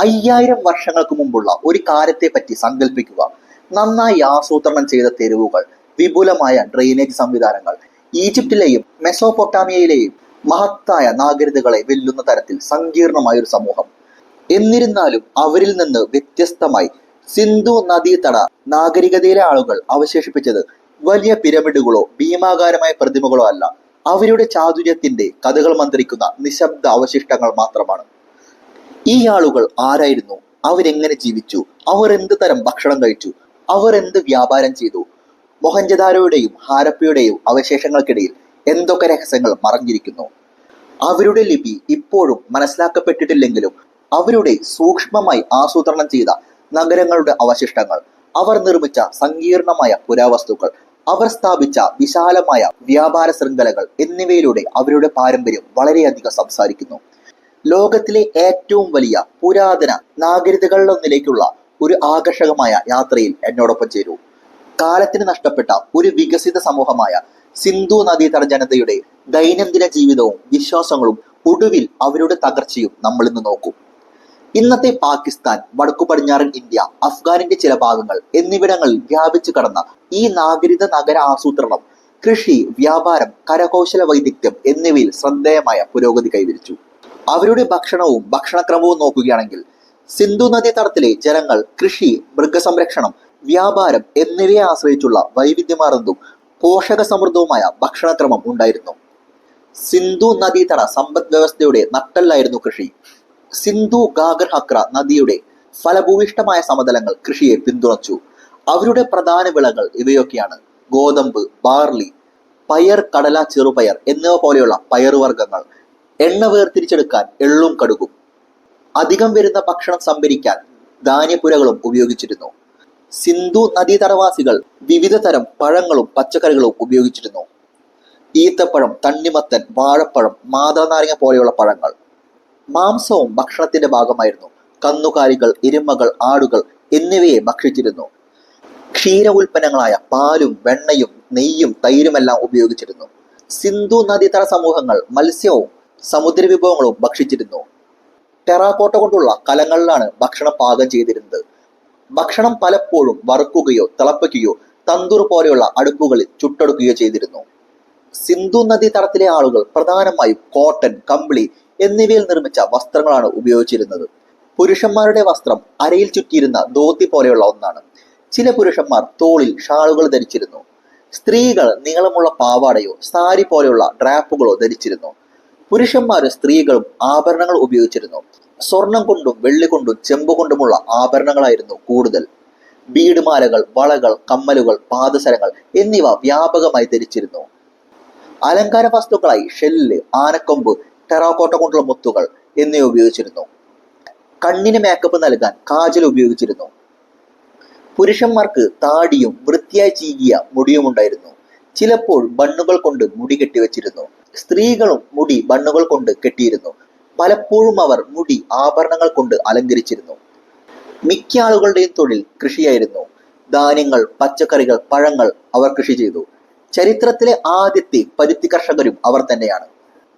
അയ്യായിരം വർഷങ്ങൾക്ക് മുമ്പുള്ള ഒരു കാര്യത്തെ പറ്റി സങ്കല്പിക്കുക നന്നായി ആസൂത്രണം ചെയ്ത തെരുവുകൾ വിപുലമായ ഡ്രെയിനേജ് സംവിധാനങ്ങൾ ഈജിപ്തിലെയും മെസോപൊട്ടാമിയയിലെയും മഹത്തായ നാഗരികതകളെ വെല്ലുന്ന തരത്തിൽ സങ്കീർണമായ ഒരു സമൂഹം. എന്നിരുന്നാലും അവരിൽ നിന്ന് വ്യത്യസ്തമായി സിന്ധു നദീതട നാഗരികതയിലെ ആളുകൾ അവശേഷിപ്പിച്ചത് വലിയ പിരമിഡുകളോ ഭീമാകാരമായ പ്രതിമകളോ അല്ല. അവരുടെ ചാതുര്യത്തിന്റെ കഥകൾ മന്ത്രിക്കുന്ന നിശബ്ദ അവശിഷ്ടങ്ങൾ മാത്രമാണ്. ഈ ആളുകൾ ആരായിരുന്നു? അവരെങ്ങനെ ജീവിച്ചു? അവർ എന്ത് തരം ഭക്ഷണം കഴിച്ചു? അവർ എന്ത് വ്യാപാരം ചെയ്തു? മൊഹഞ്ചദാരോയുടെയും ഹാരപ്പയുടെയും അവശേഷങ്ങൾക്കിടയിൽ എന്തൊക്കെ രഹസ്യങ്ങൾ മറഞ്ഞിരിക്കുന്നു? അവരുടെ ലിപി ഇപ്പോഴും മനസ്സിലാക്കപ്പെട്ടിട്ടില്ലെങ്കിലും അവരുടെ സൂക്ഷ്മമായി ആസൂത്രണം ചെയ്ത നഗരങ്ങളുടെ അവശിഷ്ടങ്ങൾ അവർ നിർമ്മിച്ച സങ്കീർണമായ പുരാവസ്തുക്കൾ അവർ സ്ഥാപിച്ച വിശാലമായ വ്യാപാര ശൃംഖലകൾ എന്നിവയിലൂടെ അവരുടെ പാരമ്പര്യം വളരെയധികം സംസാരിക്കുന്നു. ലോകത്തിലെ ഏറ്റവും വലിയ പുരാതന നാഗരികതകളിലൊന്നിലേക്കുള്ള ഒരു ആകർഷകമായ യാത്രയിൽ എന്നോടൊപ്പം ചേരൂ. കാലത്തിന് നഷ്ടപ്പെട്ട ഒരു വികസിത സമൂഹമായ സിന്ധു നദീതട ജനതയുടെ ദൈനംദിന ജീവിതവും വിശ്വാസങ്ങളും ഒടുവിൽ അവരുടെ തകർച്ചയും നമ്മൾ ഇന്ന് നോക്കും. ഇന്നത്തെ പാകിസ്ഥാൻ വടക്കു പടിഞ്ഞാറൻ ഇന്ത്യ അഫ്ഗാനിന്റെ ചില ഭാഗങ്ങൾ എന്നിവിടങ്ങളിൽ വ്യാപിച്ചു കടന്ന ഈ നാഗരിക നഗര ആസൂത്രണം കൃഷി വ്യാപാരം കരകൗശല വൈദഗ്ധ്യം എന്നിവയിൽ ശ്രദ്ധേയമായ പുരോഗതി കൈവരിച്ചു. അവരുടെ ഭക്ഷണവും ഭക്ഷണക്രമവും നോക്കുകയാണെങ്കിൽ സിന്ധു നദീ തടത്തിലെ ജനങ്ങൾ കൃഷി മൃഗസംരക്ഷണം വ്യാപാരം എന്നിവയെ ആശ്രയിച്ചുള്ള വൈവിധ്യമാർന്നതും പോഷക സമൃദ്ധവുമായ ഭക്ഷണക്രമം ഉണ്ടായിരുന്നു. സിന്ധു നദീതട സമ്പദ് വ്യവസ്ഥയുടെ നട്ടല്ലായിരുന്നു കൃഷി. സിന്ധു ഗാഗർ ഹക്ര നദിയുടെ ഫലഭൂയിഷ്ടമായ സമതലങ്ങൾ കൃഷിയെ പിന്തുണച്ചു. അവരുടെ പ്രധാന വിളകൾ ഇവയൊക്കെയാണ് ഗോതമ്പ് ബാർലി പയർ കടല ചെറുപയർ എന്നിവ പോലെയുള്ള പയറുവർഗങ്ങൾ എണ്ണ വേർതിരിച്ചെടുക്കാൻ എള്ളും കടുകും. അധികം വരുന്ന ഭക്ഷണം സംഭരിക്കാൻ ധാന്യപ്പുരകളും ഉപയോഗിച്ചിരുന്നു. സിന്ധു നദീതടവാസികൾ വിവിധ തരം പഴങ്ങളും പച്ചക്കറികളും ഉപയോഗിച്ചിരുന്നു. ഈത്തപ്പഴം തണ്ണിമത്തൻ വാഴപ്പഴം മാതളനാരങ്ങ പോലെയുള്ള പഴങ്ങൾ. മാംസവും ഭക്ഷണത്തിന്റെ ഭാഗമായിരുന്നു. കന്നുകാലികൾ എരുമകൾ ആടുകൾ എന്നിവയെ ഭക്ഷിച്ചിരുന്നു. ക്ഷീര ഉൽപ്പന്നങ്ങളായ പാലും വെണ്ണയും നെയ്യും തൈരുമെല്ലാം ഉപയോഗിച്ചിരുന്നു. സിന്ധു നദീതട സമൂഹങ്ങൾ മത്സ്യവും സമുദ്ര വിഭവങ്ങളും ഭക്ഷിച്ചിരുന്നു. ടെറാക്കോട്ട കൊണ്ടുള്ള കലങ്ങളിലാണ് ഭക്ഷണം പാകം ചെയ്തിരുന്നത്. ഭക്ഷണം പലപ്പോഴും വറുക്കുകയോ തിളപ്പിക്കുകയോ തന്തൂർ പോലെയുള്ള അടുപ്പുകളിൽ ചുട്ടെടുക്കുകയോ ചെയ്തിരുന്നു. സിന്ധു നദി തടത്തിലെ ആളുകൾ പ്രധാനമായും കോട്ടൺ കമ്പിളി എന്നിവയിൽ നിർമ്മിച്ച വസ്ത്രങ്ങളാണ് ഉപയോഗിച്ചിരുന്നത്. പുരുഷന്മാരുടെ വസ്ത്രം അരയിൽ ചുറ്റിയിരുന്ന ധോത്തി പോലെയുള്ള ഒന്നാണ്. ചില പുരുഷന്മാർ തോളിൽ ഷാളുകൾ ധരിച്ചിരുന്നു. സ്ത്രീകൾ നീളമുള്ള പാവാടയോ സാരി പോലെയുള്ള ഡ്രാപ്പുകളോ ധരിച്ചിരുന്നു. പുരുഷന്മാരും സ്ത്രീകളും ആഭരണങ്ങൾ ഉപയോഗിച്ചിരുന്നു. സ്വർണം കൊണ്ടും വെള്ളി കൊണ്ടും ചെമ്പ് കൊണ്ടുമുള്ള ആഭരണങ്ങളായിരുന്നു കൂടുതൽ. ബീഡുമാലകൾ വളകൾ കമ്മലുകൾ പാദസരങ്ങൾ എന്നിവ വ്യാപകമായി ധരിച്ചിരുന്നു. അലങ്കാര വസ്തുക്കളായി ഷെല്ല് ആനക്കൊമ്പ് ടെറാക്കോട്ട കൊണ്ടുള്ള മുത്തുകൾ എന്നിവ ഉപയോഗിച്ചിരുന്നു. കണ്ണിന് മേക്കപ്പ് നൽകാൻ കാജൽ ഉപയോഗിച്ചിരുന്നു. പുരുഷന്മാർക്ക് താടിയും വൃത്തിയായി ചീകിയ മുടിയും ഉണ്ടായിരുന്നു ചിലപ്പോൾ ബണ്ണുകൾ കൊണ്ട് മുടി കെട്ടിവെച്ചിരുന്നു. സ്ത്രീകളും മുടി ബണ്ണുകൾ കൊണ്ട് കെട്ടിയിരുന്നു. പലപ്പോഴും അവർ മുടി ആഭരണങ്ങൾ കൊണ്ട് അലങ്കരിച്ചിരുന്നു. മിക്ക ആളുകളുടെയും തൊഴിൽ കൃഷിയായിരുന്നു. ധാന്യങ്ങൾ പച്ചക്കറികൾ പഴങ്ങൾ അവർ കൃഷി ചെയ്തു. ചരിത്രത്തിലെ ആദ്യത്തെ പരുത്തി കർഷകരും അവർ തന്നെയാണ്.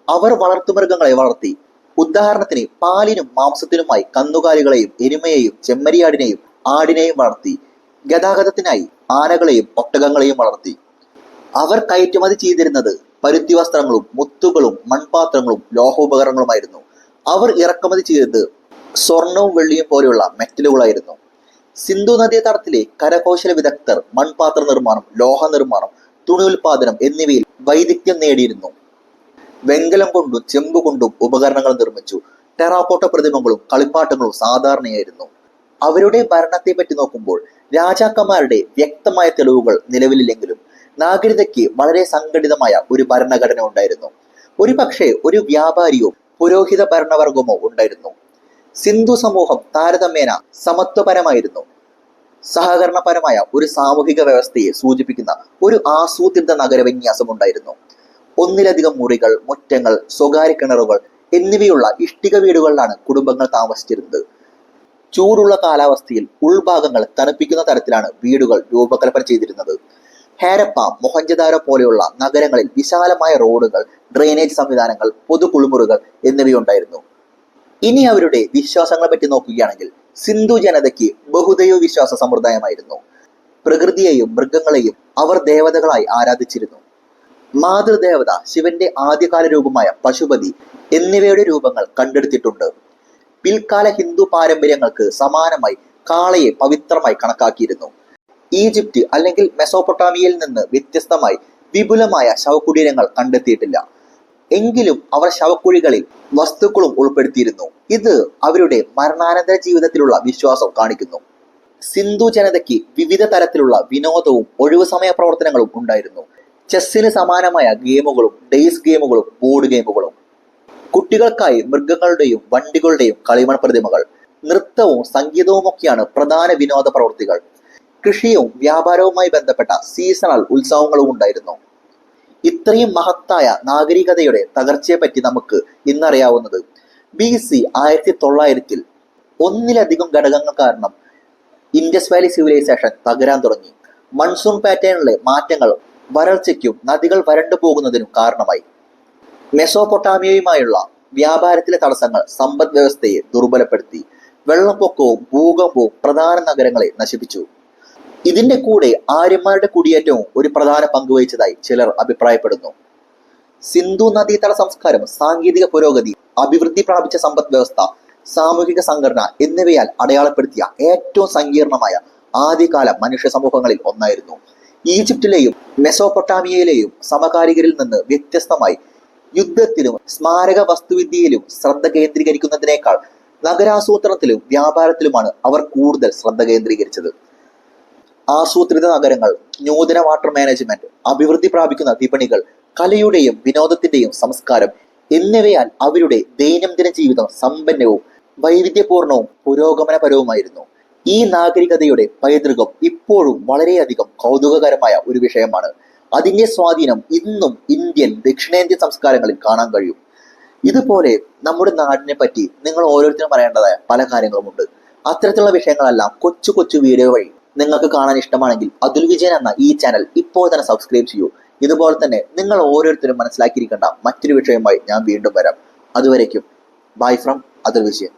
അവർ വളർത്തുമൃഗങ്ങളെ വളർത്തി. ഉദാഹരണത്തിന് പാലിനും മാംസത്തിനുമായി കന്നുകാലികളെയും എരുമയെയും ചെമ്മരിയാടിനെയും ആടിനെയും വളർത്തി. ഗതാഗതത്തിനായി ആനകളെയും ഒട്ടകങ്ങളെയും വളർത്തി. അവർ കയറ്റുമതി ചെയ്തിരുന്നത് പരുത്തി വസ്ത്രങ്ങളും മുത്തുകളും മൺപാത്രങ്ങളും ലോഹോപകരണങ്ങളുമായിരുന്നു. അവർ ഇറക്കുമതി ചെയ്തത് സ്വർണവും വെള്ളിയും പോലെയുള്ള മെറ്റലുകളായിരുന്നു. സിന്ധു നദീതടത്തിലെ കരകൗശല വിദഗ്ധർ മൺപാത്ര നിർമ്മാണം ലോഹ നിർമ്മാണം തുണി ഉൽപാദനം എന്നിവയിൽ വൈദഗ്ധ്യം നേടിയിരുന്നു. വെങ്കലം കൊണ്ടും ചെമ്പ് കൊണ്ടും ഉപകരണങ്ങൾ നിർമ്മിച്ചു. ടെറാക്കോട്ട പ്രതിമകളും കളിപ്പാട്ടങ്ങളും സാധാരണയായിരുന്നു. അവരുടെ ഭരണത്തെ പറ്റി നോക്കുമ്പോൾ രാജാക്കന്മാരുടെ വ്യക്തമായ തെളിവുകൾ നിലവിലില്ലെങ്കിലും നാഗരികതയ്ക്ക് വളരെ സംഘടിതമായ ഒരു ഭരണഘടന ഉണ്ടായിരുന്നു. ഒരു പക്ഷേ ഒരു വ്യാപാരിയോ പുരോഹിത ഭരണവർഗമോ ഉണ്ടായിരുന്നു. സിന്ധു സമൂഹം താരതമ്യേന സമത്വപരമായിരുന്നു. സഹകരണപരമായ ഒരു സാമൂഹിക വ്യവസ്ഥയെ സൂചിപ്പിക്കുന്ന ഒരു ആസൂത്രിത നഗരവിന്യാസം ഉണ്ടായിരുന്നു. ഒന്നിലധികം മുറികൾ മുറ്റങ്ങൾ സ്വകാര്യ കിണറുകൾ എന്നിവയുള്ള ഇഷ്ടിക വീടുകളിലാണ് കുടുംബങ്ങൾ താമസിച്ചിരുന്നത്. ചൂടുള്ള കാലാവസ്ഥയിൽ ഉൾഭാഗങ്ങൾ തണുപ്പിക്കുന്ന തരത്തിലാണ് വീടുകൾ രൂപകൽപ്പന ചെയ്തിരുന്നത്. ഹാരപ്പ മൊഹഞ്ചദാരോ പോലെയുള്ള നഗരങ്ങളിൽ വിശാലമായ റോഡുകൾ ഡ്രെയിനേജ് സംവിധാനങ്ങൾ പൊതു കുളിമുറികൾ എന്നിവയുണ്ടായിരുന്നു. ഇനി അവരുടെ വിശ്വാസങ്ങളെ പറ്റി നോക്കുകയാണെങ്കിൽ സിന്ധു ജനതയ്ക്ക് ബഹുദൈവ വിശ്വാസ സമ്പ്രദായമായിരുന്നു. പ്രകൃതിയെയും മൃഗങ്ങളെയും അവർ ദേവതകളായി ആരാധിച്ചിരുന്നു. മാതൃദേവത ശിവന്റെ ആദ്യകാല രൂപമായ പശുപതി എന്നിവയുടെ രൂപങ്ങൾ കണ്ടെടുത്തിട്ടുണ്ട്. പിൽക്കാല ഹിന്ദു പാരമ്പര്യങ്ങൾക്ക് സമാനമായി കാളയെ പവിത്രമായി കണക്കാക്കിയിരുന്നു. ഈജിപ്റ്റ് അല്ലെങ്കിൽ മെസോപ്പൊട്ടാമിയയിൽ നിന്ന് വ്യത്യസ്തമായി വിപുലമായ ശവകുടീരങ്ങൾ കണ്ടെത്തിയിട്ടില്ല. എങ്കിലും അവർ ശവക്കുഴികളിൽ വസ്തുക്കളും ഉൾപ്പെടുത്തിയിരുന്നു. ഇത് അവരുടെ മരണാനന്തര ജീവിതത്തിലുള്ള വിശ്വാസം കാണിക്കുന്നു. സിന്ധു ജനതയ്ക്ക് വിവിധ തരത്തിലുള്ള വിനോദവും ഒഴിവു സമയ പ്രവർത്തനങ്ങളും ഉണ്ടായിരുന്നു. ചെസ്സിന് സമാനമായ ഗെയിമുകളും ഡേയ്സ് ഗെയിമുകളും ബോർഡ് ഗെയിമുകളും. കുട്ടികൾക്കായി മൃഗങ്ങളുടെയും വണ്ടികളുടെയും കളിമൺ പ്രതിമകൾ നൃത്തവും സംഗീതവുമൊക്കെയാണ് പ്രധാന വിനോദ പ്രവൃത്തികൾ. കൃഷിയും വ്യാപാരവുമായി ബന്ധപ്പെട്ട സീസണൽ ഉത്സവങ്ങളും ഉണ്ടായിരുന്നു. ഇത്രയും മഹത്തായ നാഗരികതയുടെ തകർച്ചയെപ്പറ്റി നമുക്ക് ഇന്നറിയാവുന്നത് ബി സി ആയിരത്തി തൊള്ളായിരത്തിൽ ഒന്നിലധികം ഘടകങ്ങൾ കാരണം ഇൻഡസ് വാലി സിവിലൈസേഷൻ തകരാൻ തുടങ്ങി. മൺസൂൺ പാറ്റേണിലെ മാറ്റങ്ങൾ വരൾച്ചയ്ക്കും നദികൾ വരണ്ടു പോകുന്നതിനും കാരണമായി. മെസോപൊട്ടാമിയയുമായുള്ള വ്യാപാരത്തിലെ തടസ്സങ്ങൾ സമ്പദ് വ്യവസ്ഥയെ ദുർബലപ്പെടുത്തി. വെള്ളപ്പൊക്കവും ഭൂകമ്പവും പ്രധാന നഗരങ്ങളെ നശിപ്പിച്ചു. ഇതിന്റെ കൂടെ ആര്യന്മാരുടെ കുടിയേറ്റവും ഒരു പ്രധാന പങ്ക് വഹിച്ചതായി ചിലർ അഭിപ്രായപ്പെടുന്നു. സിന്ധു നദീതട സംസ്കാരം സാങ്കേതിക പുരോഗതി അഭിവൃദ്ധി പ്രാപിച്ച സമ്പദ് വ്യവസ്ഥ സാമൂഹിക സംഘടന എന്നിവയാൽ അടയാളപ്പെടുത്തിയ ഏറ്റവും സങ്കീർണമായ ആദ്യകാല മനുഷ്യ സമൂഹങ്ങളിൽ ഒന്നായിരുന്നു. ഈജിപ്തിലെയും മെസോപ്പൊട്ടാമിയയിലെയും സമകാലികരിൽ നിന്ന് വ്യത്യസ്തമായി യുദ്ധത്തിലും സ്മാരക വസ്തുവിദ്യയിലും ശ്രദ്ധ കേന്ദ്രീകരിക്കുന്നതിനേക്കാൾ നഗരാസൂത്രണത്തിലും വ്യാപാരത്തിലുമാണ് അവർ കൂടുതൽ ശ്രദ്ധ കേന്ദ്രീകരിച്ചത്. ആസൂത്രിത നഗരങ്ങൾ നൂതന വാട്ടർ മാനേജ്മെന്റ് അഭിവൃദ്ധി പ്രാപിക്കുന്ന വിപണികൾ കലയുടെയും വിനോദത്തിന്റെയും സംസ്കാരം എന്നിവയാൽ അവരുടെ ദൈനംദിന ജീവിതം സമ്പന്നവും വൈവിധ്യപൂർണവും പുരോഗമനപരവുമായിരുന്നു. ഈ നാഗരികതയുടെ പൈതൃകം ഇപ്പോഴും വളരെയധികം കൗതുകകരമായ ഒരു വിഷയമാണ്. അതിന്റെ സ്വാധീനം ഇന്നും ഇന്ത്യൻ ദക്ഷിണേന്ത്യൻ സംസ്കാരങ്ങളിൽ കാണാൻ കഴിയും. ഇതുപോലെ നമ്മുടെ നാടിനെ പറ്റി നിങ്ങൾ ഓരോരുത്തരും പറയേണ്ടതായ പല കാര്യങ്ങളുമുണ്ട്. അത്തരത്തിലുള്ള വിഷയങ്ങളെല്ലാം കൊച്ചു കൊച്ചു വീഡിയോ വഴി നിങ്ങൾക്ക് കാണാൻ ഇഷ്ടമാണെങ്കിൽ അതുൽ വിജയൻ എന്ന ഈ ചാനൽ ഇപ്പോൾ തന്നെ സബ്സ്ക്രൈബ് ചെയ്യൂ. ഇതുപോലെ തന്നെ നിങ്ങൾ ഓരോരുത്തരും മനസ്സിലാക്കിയിരിക്കേണ്ട മറ്റൊരു വിഷയമായി ഞാൻ വീണ്ടും വരാം. അതുവരേക്കും ബൈ ഫ്രം അതുൽ വിജയൻ.